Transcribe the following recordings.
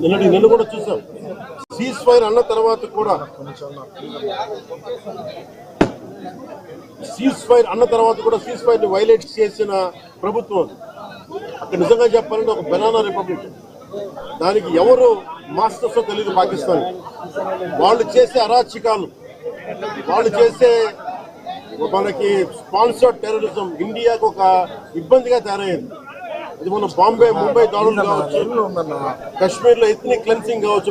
నిన్నటి నిన్ను కూడా చూసాం సీజ్ ఫైర్ అన్న తర్వాత కూడా సీజ్ ఫైర్ అన్న తర్వాత కూడా సీజ్ ఫైర్ని వైలేట్ చేసిన ప్రభుత్వం అక్కడ నిజంగా చెప్పాలంటే ఒక బెనానా రిపబ్లిక్ దానికి ఎవరు మాస్టర్స్ తెలియదు పాకిస్తాన్. వాళ్ళు చేసే అరాచకాలు వాళ్ళు చేసే మనకి స్పాన్సర్డ్ టెర్రరిజం ఇండియాకు ఒక ఇబ్బందిగా తయారైంది. ఇది మన బాంబే ముంబై దాడులు కావచ్చు కశ్మీర్లో ఎథనిక్ క్లెన్సింగ్ కావచ్చు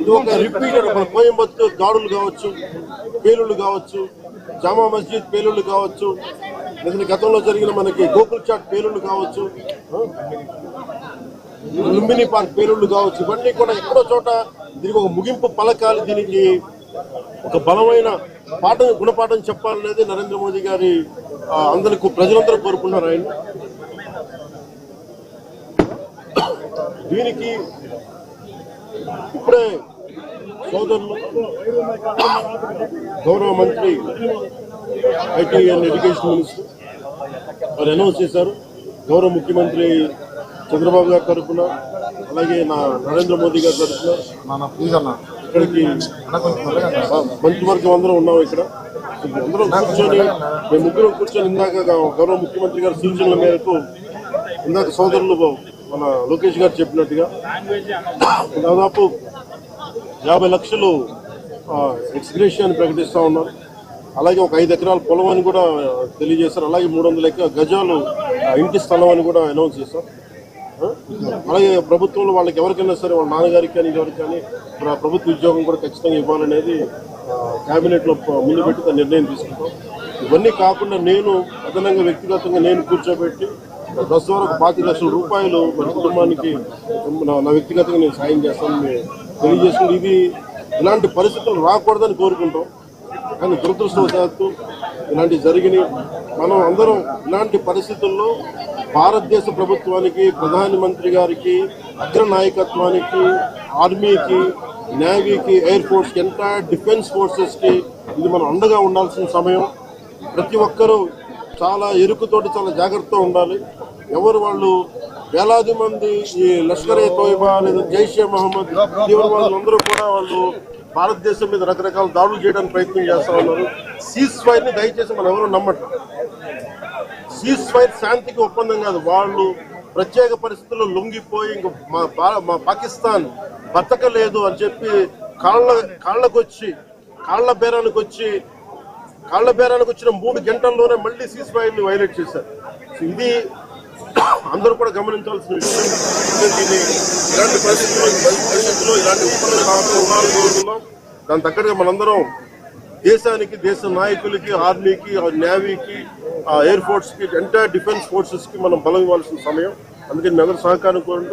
ఇది ఒక రిపీటెడ్ మన కోయంబత్తూర్ దాడులు కావచ్చు పేలుళ్ళు కావచ్చు జామా మస్జిద్ పేలుళ్ళు కావచ్చు లేదా గతంలో జరిగిన మనకి గోకుల్ చాట్ పేలుళ్ళు కావచ్చు లుంబిని పార్క్ పేలుళ్ళు కావచ్చు ఇవన్నీ కూడా ఎక్కడో చోట దీనికి ఒక ముగింపు పలకాలి దీనికి ఒక బలమైన పాఠం గుణపాఠం చెప్పాలనేది నరేంద్ర మోదీ గారి అందరికీ అందరికి ప్రజలందరూ కోరుకున్నారు ఆయన. దీనికి ఇప్పుడే సోదరులు గౌరవ మంత్రి ఐటీ అండ్ ఎడ్యుకేషన్ మినిస్టర్ వారు అనౌన్స్ చేశారు. గౌరవ ముఖ్యమంత్రి చంద్రబాబు గారి తరఫున అలాగే నా నరేంద్ర మోదీ గారి తరఫున. నా ప్లీజ్ ఇక్కడికి అన్న మంత్రివర్గం అందరం ఉన్నాం ఇక్కడ. అందరం కూర్చొని మేము ముగ్గురం కూర్చొని ఇందాక గౌరవ ముఖ్యమంత్రి గారి సూచనల మేరకు ఇందాక సోదరులు మన లోకేష్ గారు చెప్పినట్టుగా దాదాపు యాభై లక్షలు ఎక్స్గ్రేషన్ ప్రకటిస్తా ఉన్నారు. అలాగే ఒక ఐదు ఎకరాల పొలం అని కూడా తెలియజేశారు. అలాగే మూడు వందల గజాలు ఆ, ఇంటి స్థలం అని కూడా అనౌన్స్ చేశారు. అలాగే ప్రభుత్వంలో వాళ్ళకి ఎవరికైనా సరే వాళ్ళ నాన్నగారికి కానీ ఎవరికి కానీ ప్రభుత్వ ఉద్యోగం కూడా ఖచ్చితంగా ఇవ్వాలనేది క్యాబినెట్లో ముందు పెట్టి నిర్ణయం తీసుకుంటాం. ఇవన్నీ కాకుండా నేను అదనంగా వ్యక్తిగతంగా నేను కూర్చోబెట్టి దశ ఒక పాతి లక్షల రూపాయలు మన కుటుంబానికి నా నా వ్యక్తిగతంగా నేను సాయం చేస్తానని తెలియజేసుకుని ఇది ఇలాంటి పరిస్థితులు రాకూడదని కోరుకుంటాం. కానీ దురదృష్టవశాత్తు ఇలాంటివి జరిగినాయి. మనం అందరం ఇలాంటి పరిస్థితుల్లో భారతదేశ ప్రభుత్వానికి ప్రధానమంత్రి గారికి అగ్ర నాయకత్వానికి ఆర్మీకి నేవీకి ఎయిర్ ఫోర్స్కి ఎంటైర్ డిఫెన్స్ ఫోర్సెస్కి ఇది మనం అండగా ఉండాల్సిన సమయం. ప్రతి ఒక్కరూ చాలా ఎరుకుతోటి చాలా జాగ్రత్తగా ఉండాలి. ఎవరు వాళ్ళు వేలాది మంది ఈ లష్కర్ ఏ తోయిబా లేదా జైషే మహమ్మద్ తీవ్రవాదులు అందరూ కూడా వాళ్ళు భారతదేశం మీద రకరకాల దాడులు చేయడానికి ప్రయత్నం చేస్తూ ఉన్నారు. సీజ్ ఫైర్ని దయచేసి మనం ఎవరు నమ్మటం సీజ్ ఫైర్ శాంతికి ఒప్పందం కాదు. వాళ్ళు ప్రత్యేక పరిస్థితుల్లో లొంగిపోయి ఇంక మా పాకిస్తాన్ బతకలేదు అని చెప్పి కాళ్ళ కాళ్ళకు వచ్చి కాళ్ళ బేరానికి వచ్చి కాళ్ళ బేరానికి వచ్చిన మూడు గంటల్లోనే మళ్ళీ సీజ్ ఫైర్ని వైలేట్ చేశారు. ఇది అందరూ కూడా గమనించాల్సిన విషయం. దీన్ని ఇలాంటి పరిస్థితుల్లో ఇలాంటి ఒప్పందం కావాలని ఉండాలని కోరుతున్నాం దాని తగ్గట్టుగా మనందరం దేశానికి దేశ నాయకులకి ఆర్మీకి నేవీకి ఎయిర్ ఫోర్స్కి ఎంటైర్ డిఫెన్స్ ఫోర్సెస్కి మనం బలం ఇవ్వాల్సిన సమయం. అందుకని మీ అందరూ సహకారం కోరుకుంటూ